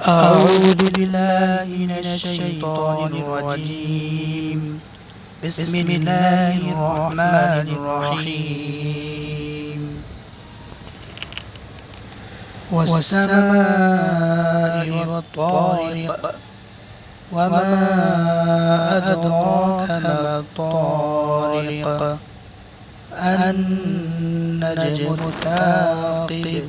أعوذ بالله من الشيطان الرجيم. بسم الله الرحمن الرحيم. والسماء والطارق وما أدراك ما الطارق. النجم الثاقب.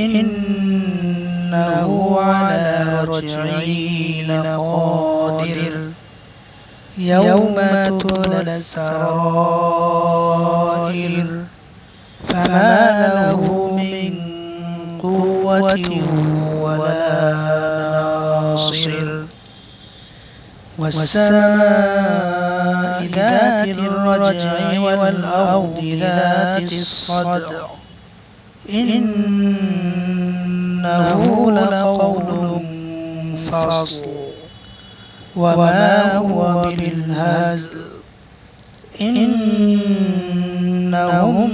إنه على رجعه لقادر. يوم تبلى السرائر فما له من قوة ولا ناصر. والسماء ذات الرجع والأرض ذات الصدع. إنه لقول فصل. وما هو بالهزل. إنهم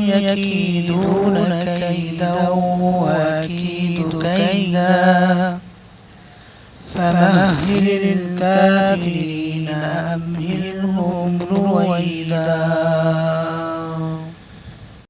يكيدون كيدا وأكيد كيدا. فمهل الكافرين أمهلهم رويدا.